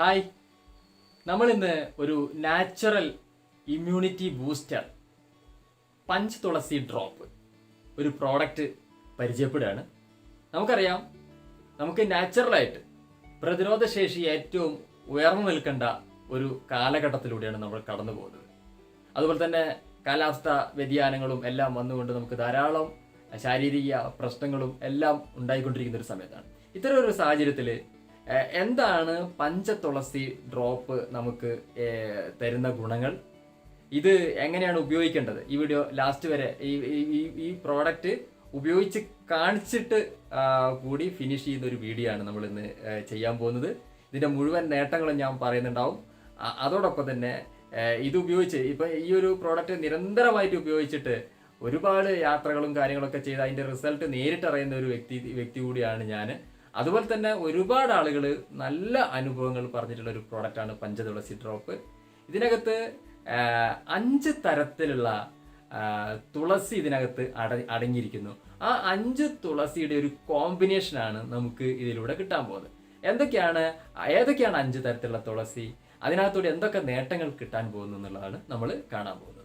Hi. നമ്മൾ ഇന്ന് ഒരു natural immunity booster punch Tulsi drop ഒരു പ്രോഡക്റ്റ് പരിചയപ്പെടുകയാണ്. നമുക്കറിയാം നമുക്ക് നാച്ചുറലായിട്ട് പ്രതിരോധശേഷി ഏറ്റവും ഉയർന്നു നിൽക്കേണ്ട ഒരു കാലഘട്ടത്തിലൂടെയാണ് നമ്മൾ കടന്നു പോകുന്നത്. അതുപോലെ തന്നെ കാലാവസ്ഥ വ്യതിയാനങ്ങളും എല്ലാം വന്നുകൊണ്ട് നമുക്ക് ധാരാളം ശാരീരിക പ്രശ്നങ്ങളും എല്ലാം ഉണ്ടായിക്കൊണ്ടിരിക്കുന്ന ഒരു സമയത്താണ്. ഇത്തരം ഒരു സാഹചര്യത്തിൽ എന്താണ് പഞ്ചതുളസി ഡ്രോപ്പ് നമുക്ക് തരുന്ന ഗുണങ്ങൾ? ഇത് എങ്ങനെയാണ് ഉപയോഗിക്കേണ്ടത്? ഈ വീഡിയോ ലാസ്റ്റ് വരെ ഈ ഈ- പ്രോഡക്റ്റ് ഉപയോഗിച്ച് കാണിച്ചിട്ട് കൂടി ഫിനിഷ് ചെയ്യുന്ന ഒരു വീഡിയോ ആണ് നമ്മൾ ഇന്ന് ചെയ്യാൻ പോകുന്നത്. ഇതിന്റെ മുഴുവൻ നേട്ടങ്ങളും ഞാൻ പറയുന്നുണ്ടാവും. അതോടൊപ്പം തന്നെ ഇത് ഉപയോഗിച്ച് ഇപ്പൊ ഈ ഒരു പ്രോഡക്റ്റ് നിരന്തരമായിട്ട് ഉപയോഗിച്ചിട്ട് ഒരുപാട് യാത്രകളും കാര്യങ്ങളൊക്കെ ചെയ്ത് അതിന്റെ റിസൾട്ട് നേരിട്ടറിയുന്ന ഒരു വ്യക്തി വ്യക്തി കൂടിയാണ് ഞാൻ അതുപോലെ തന്നെ ഒരുപാട് ആളുകൾ നല്ല അനുഭവങ്ങൾ പറഞ്ഞിട്ടുള്ള ഒരു പ്രോഡക്റ്റാണ് പഞ്ചതുളസി ഡ്രോപ്പ് ഇതിനകത്ത് അഞ്ച് തരത്തിലുള്ള തുളസി ഇതിനകത്ത് അട അടങ്ങിയിരിക്കുന്നു. ആ അഞ്ച് തുളസിയുടെ ഒരു കോമ്പിനേഷനാണ് നമുക്ക് ഇതിലൂടെ കിട്ടാൻ പോകുന്നത്. എന്തൊക്കെയാണ് ഏതൊക്കെയാണ് അഞ്ച് തരത്തിലുള്ള തുളസി? അതിനകത്തൂടെ എന്തൊക്കെ നേട്ടങ്ങൾ കിട്ടാൻ പോകുന്നു എന്നുള്ളതാണ് നമ്മൾ കാണാൻ പോകുന്നത്.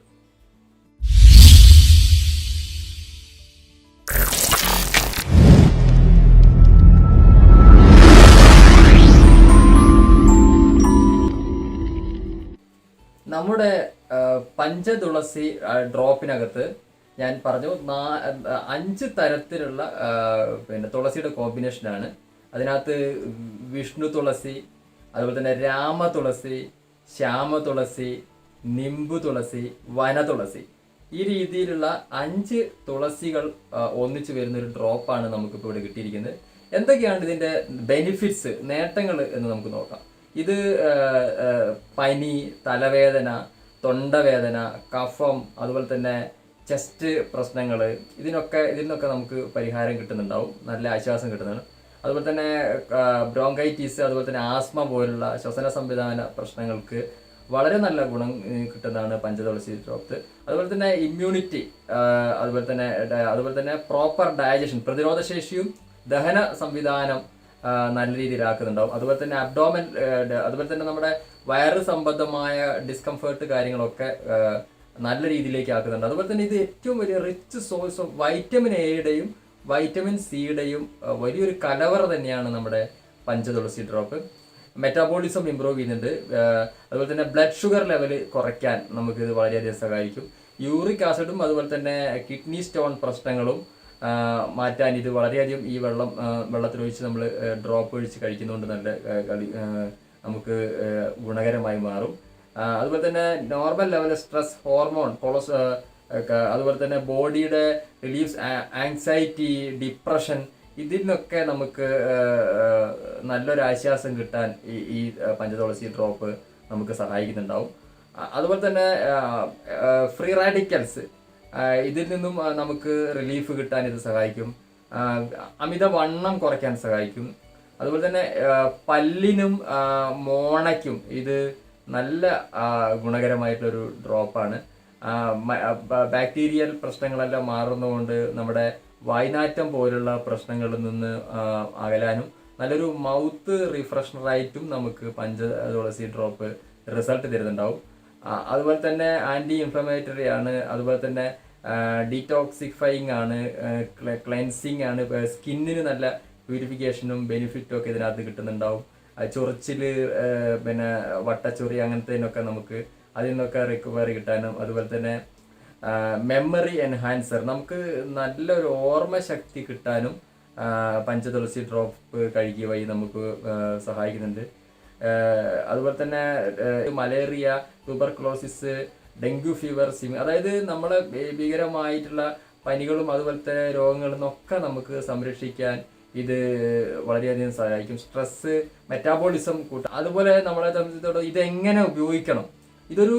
നമ്മുടെ പഞ്ചതുളസി ഡ്രോപ്പിനകത്ത് ഞാൻ പറഞ്ഞു അഞ്ച് തരത്തിലുള്ള പിന്നെ തുളസിയുടെ കോമ്പിനേഷനാണ് അതിനകത്ത് വിഷ്ണു തുളസി അതുപോലെ തന്നെ രാമ തുളസി ശ്യാമ തുളസി നിംബു തുളസി വന തുളസി. ഈ രീതിയിലുള്ള അഞ്ച് തുളസികൾ ഒന്നിച്ചു വരുന്ന ഒരു ഡ്രോപ്പാണ് നമുക്കിപ്പോൾ ഇവിടെ കിട്ടിയിരിക്കുന്നത്. എന്തൊക്കെയാണ് ഇതിന്റെ ബെനിഫിറ്റ്സ് നേട്ടങ്ങൾ എന്ന് നമുക്ക് നോക്കാം. ഇത് പനി തലവേദന തൊണ്ടവേദന കഫം അതുപോലെ തന്നെ ചെസ്റ്റ് പ്രശ്നങ്ങൾ ഇതിനൊക്കെ ഇതിനൊക്കെ നമുക്ക് പരിഹാരം കിട്ടുന്നുണ്ടാവും. നല്ല ആശ്വാസം കിട്ടുന്നുണ്ട് അതുപോലെ തന്നെ ബ്രോങ്കൈറ്റീസ് അതുപോലെ തന്നെ ആസ്മ പോലുള്ള ശ്വസന സംവിധാന പ്രശ്നങ്ങൾക്ക് വളരെ നല്ല ഗുണം കിട്ടുന്നതാണ് പഞ്ചതുളസി ഡ്രോപ്പ്. അതുപോലെ തന്നെ ഇമ്മ്യൂണിറ്റി അതുപോലെ തന്നെ അതുപോലെ തന്നെ പ്രോപ്പർ ഡയജഷൻ പ്രതിരോധശേഷിയും ദഹന സംവിധാനം നല്ല രീതിയിലാക്കുന്നുണ്ടാവും അതുപോലെ തന്നെ അബ്ഡോമൻ അതുപോലെ തന്നെ നമ്മുടെ വയറ് സംബന്ധമായ ഡിസ്കംഫേർട്ട് കാര്യങ്ങളൊക്കെ നല്ല രീതിയിലേക്ക് ആക്കുന്നുണ്ട്. അതുപോലെ തന്നെ ഇത് ഏറ്റവും വലിയ റിച്ച് സോഴ്സ് ഓഫ് വൈറ്റമിൻ എയുടെയും വൈറ്റമിൻ സിയുടെയും വലിയൊരു കലവറ തന്നെയാണ് നമ്മുടെ പഞ്ചതുളസി ഡ്രോപ്പ് മെറ്റാബോളിസം ഇമ്പ്രൂവ് ചെയ്യുന്നുണ്ട്. അതുപോലെ തന്നെ ബ്ലഡ് ഷുഗർ ലെവൽ കുറയ്ക്കാൻ നമുക്ക് ഇത് വളരെയധികം സഹായിക്കും. യൂറിക് ആസിഡും അതുപോലെ തന്നെ കിഡ്നി സ്റ്റോൺ പ്രശ്നങ്ങളും മാറ്റാൻ ഇത് വളരെയധികം ഈ വെള്ളം വെള്ളത്തിലൊഴിച്ച് നമ്മൾ ഡ്രോപ്പ് ഒഴിച്ച് കഴിക്കുന്നതുകൊണ്ട് നല്ല കളി നമുക്ക് ഗുണകരമായി മാറും. അതുപോലെ തന്നെ നോർമൽ ലെവൽ സ്ട്രെസ് ഹോർമോൺ കൊളസ് അതുപോലെ തന്നെ ബോഡിയുടെ റിലീഫ്സ് ആങ്സൈറ്റി ഡിപ്രഷൻ ഇതിനൊക്കെ നമുക്ക് നല്ലൊരു ആശ്വാസം കിട്ടാൻ ഈ ഈ പഞ്ചതുളസി ഡ്രോപ്പ് നമുക്ക് സഹായിക്കുന്നുണ്ടാവും. അതുപോലെ തന്നെ ഫ്രീ റാഡിക്കൽസ് ഇതിൽ നിന്നും നമുക്ക് റിലീഫ് കിട്ടാൻ ഇത് സഹായിക്കും. അമിത വണ്ണം കുറയ്ക്കാൻ സഹായിക്കും. അതുപോലെ തന്നെ പല്ലിനും മോണയ്ക്കും ഇത് നല്ല ഗുണകരമായിട്ടുള്ളൊരു ഡ്രോപ്പാണ്. ബാക്ടീരിയൽ പ്രശ്നങ്ങളെല്ലാം മാറുന്നതുകൊണ്ട് നമ്മുടെ വായ്നാറ്റം പോലുള്ള പ്രശ്നങ്ങളിൽ നിന്ന് അകലാനും നല്ലൊരു മൗത്ത് റിഫ്രഷറായിട്ടും നമുക്ക് പഞ്ച തുളസി ഡ്രോപ്പ് റിസൾട്ട് തരുന്നുണ്ടാവും. അതുപോലെ തന്നെ ആന്റി ഇൻഫ്ലമേറ്ററി ആണ്. അതുപോലെ തന്നെ ഡീറ്റോക്സിഫൈങ് ആണ്. ക്ലെൻസിങ് ആണ്. സ്കിന്നിന് നല്ല പ്യൂരിഫിക്കേഷനും ബെനിഫിറ്റും ഒക്കെ ഇതിനകത്ത് കിട്ടുന്നുണ്ടാവും. ചൊറിച്ചിൽ പിന്നെ വട്ടച്ചൊറി അങ്ങനത്തേനൊക്കെ നമുക്ക് അതിൽ നിന്നൊക്കെ റിക്കവറി കിട്ടാനും. അതുപോലെ തന്നെ മെമ്മറി എൻഹാൻസർ നമുക്ക് നല്ലൊരു ഓർമ്മ ശക്തി കിട്ടാനും പഞ്ചതുളസി ഡ്രോപ്പ് കഴിക്കുക വഴി നമുക്ക് സഹായിക്കുന്നുണ്ട്. അതുപോലെ തന്നെ മലേറിയ ട്യൂബർക്ലോസിസ് ഡെങ്കു ഫീവർ സിമി അതായത് നമ്മളെ ഭീകരമായിട്ടുള്ള പനികളും അതുപോലത്തെ രോഗങ്ങളിൽ നിന്നൊക്കെ നമുക്ക് സംരക്ഷിക്കാൻ ഇത് വളരെയധികം സഹായിക്കും. സ്ട്രെസ് മെറ്റാബോളിസം കൂട്ട അതുപോലെ നമ്മളെ സംബന്ധിച്ചിടത്തോളം ഇതെങ്ങനെ ഉപയോഗിക്കണം? ഇതൊരു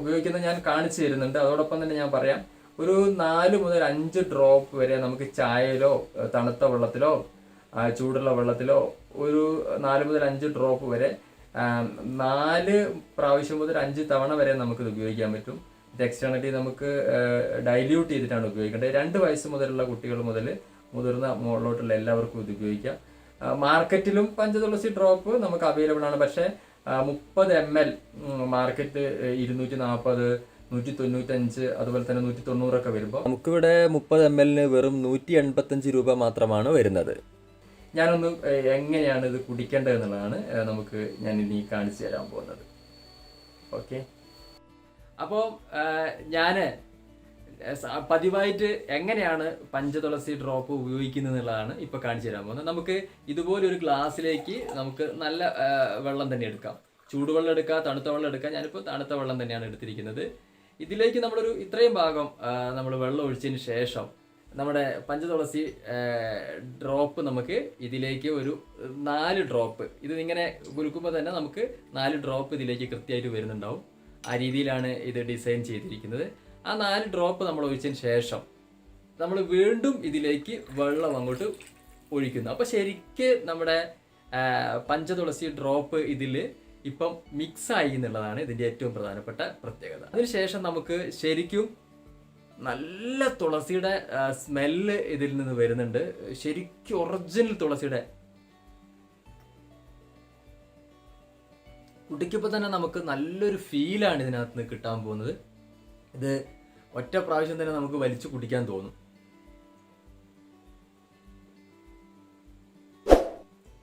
ഉപയോഗിക്കുന്നത് ഞാൻ കാണിച്ചു തരുന്നുണ്ട്. അതോടൊപ്പം തന്നെ ഞാൻ പറയാം. ഒരു നാല് മുതൽ അഞ്ച് ഡ്രോപ്പ് വരെ നമുക്ക് ചായയിലോ തണുത്ത വെള്ളത്തിലോ ചൂടുള്ള വെള്ളത്തിലോ ഒരു നാല് മുതൽ അഞ്ച് ഡ്രോപ്പ് വരെ നാല് പ്രാവശ്യം മുതൽ അഞ്ച് തവണ വരെ നമുക്ക് ഇത് ഉപയോഗിക്കാൻ പറ്റും. ഇത് എക്സ്റ്റേണലി നമുക്ക് ഡൈല്യൂട്ട് ചെയ്തിട്ടാണ് ഉപയോഗിക്കേണ്ടത്. രണ്ട് വയസ്സ് മുതലുള്ള കുട്ടികൾ മുതൽ മുതിർന്ന മുകളിലോട്ടുള്ള എല്ലാവർക്കും ഇത് ഉപയോഗിക്കാം. മാർക്കറ്റിലും പഞ്ചതുളസി ഡ്രോപ്പ് നമുക്ക് അവൈലബിൾ ആണ്. പക്ഷേ മുപ്പത് എം എൽ മാർക്കറ്റ് ഇരുന്നൂറ്റി നാൽപ്പത് നൂറ്റി തൊണ്ണൂറ്റഞ്ച് അതുപോലെ തന്നെ നൂറ്റി തൊണ്ണൂറൊക്കെ വരുമ്പോൾ നമുക്കിവിടെ മുപ്പത് എം എല്ലിന് വെറും നൂറ്റി എൺപത്തഞ്ച് രൂപ മാത്രമാണ് വരുന്നത്. ഞാനൊന്ന് എങ്ങനെയാണ് ഇത് കുടിക്കേണ്ടത് എന്നുള്ളതാണ് നമുക്ക് ഞാൻ ഇനി കാണിച്ചു തരാൻ പോകുന്നത്. ഓക്കെ? അപ്പോൾ ഞാൻ പതിവായിട്ട് എങ്ങനെയാണ് പഞ്ചതുളസി ഡ്രോപ്പ് ഉപയോഗിക്കുന്നത് എന്നുള്ളതാണ് ഇപ്പോൾ കാണിച്ചു തരാൻ പോകുന്നത്. നമുക്ക് ഇതുപോലെ ഒരു ഗ്ലാസ്സിലേക്ക് നമുക്ക് നല്ല വെള്ളം തന്നെ എടുക്കാം. ചൂടുവെള്ളം എടുക്കാം തണുത്ത വെള്ളം എടുക്കാം ഞാനിപ്പോൾ തണുത്ത വെള്ളം തന്നെയാണ് എടുത്തിരിക്കുന്നത്. ഇതിലേക്ക് നമ്മളൊരു ഇത്രയും ഭാഗം നമ്മൾ വെള്ളം ഒഴിച്ചതിന് ശേഷം നമ്മുടെ പഞ്ചതുളസി ഡ്രോപ്പ് നമുക്ക് ഇതിലേക്ക് ഒരു നാല് ഡ്രോപ്പ്. ഇത് ഇങ്ങനെ കുലുക്കുമ്പോൾ തന്നെ നമുക്ക് നാല് ഡ്രോപ്പ് ഇതിലേക്ക് കൃത്യമായിട്ട് വരുന്നുണ്ടാവും. ആ രീതിയിലാണ് ഇത് ഡിസൈൻ ചെയ്തിരിക്കുന്നത്. ആ നാല് ഡ്രോപ്പ് നമ്മൾ ഒഴിച്ചതിന് ശേഷം നമ്മൾ വീണ്ടും ഇതിലേക്ക് വെള്ളം അങ്ങോട്ട് ഒഴിക്കുന്നു. അപ്പോൾ ശരിക്ക് നമ്മുടെ പഞ്ചതുളസി ഡ്രോപ്പ് ഇതിൽ ഇപ്പം ആയി എന്നുള്ളതാണ് ഇതിന്റെ ഏറ്റവും പ്രധാനപ്പെട്ട പ്രത്യേകത. അതിനുശേഷം നമുക്ക് ശരിക്കും നല്ല തുളസിയുടെ സ്മെല്ല് ഇതിൽ നിന്ന് വരുന്നുണ്ട്. ശരിക്കും ഒറിജിനൽ തുളസിയുടെ. കുടിക്കുമ്പോൾ തന്നെ നമുക്ക് നല്ലൊരു ഫീലാണ് ഇതിനകത്ത് നിന്ന് കിട്ടാൻ പോകുന്നത്. ഇത് ഒറ്റ പ്രാവശ്യം തന്നെ നമുക്ക് വലിച്ചു കുടിക്കാൻ തോന്നും.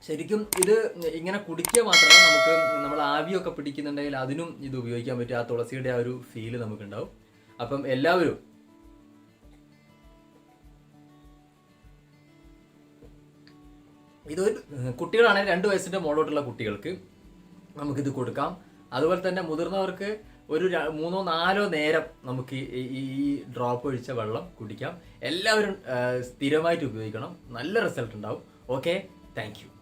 ശരിക്കും ഇത് ഇങ്ങനെ കുടിക്കുക മാത്രമല്ല നമുക്ക് നമ്മൾ ആവിയൊക്കെ പിടിക്കുന്നുണ്ടെങ്കിൽ അതിനും ഇത് ഉപയോഗിക്കാൻ പറ്റും ആ തുളസിയുടെ ആ ഒരു ഫീൽ നമുക്കുണ്ടാവും. അപ്പം എല്ലാവരും ഇതൊരു കുട്ടികളാണെങ്കിൽ രണ്ട് വയസ്സിന്റെ മുകളിലോട്ടുള്ള കുട്ടികൾക്ക് നമുക്കിത് കൊടുക്കാം. അതുപോലെ തന്നെ മുതിർന്നവർക്ക് ഒരു മൂന്നോ നാലോ നേരം നമുക്ക് ഈ- ഡ്രോപ്പ് ഒഴിച്ച വെള്ളം കുടിക്കാം. എല്ലാവരും സ്ഥിരമായിട്ട് ഉപയോഗിക്കണം. നല്ല റിസൾട്ട് ഉണ്ടാവും. Okay thank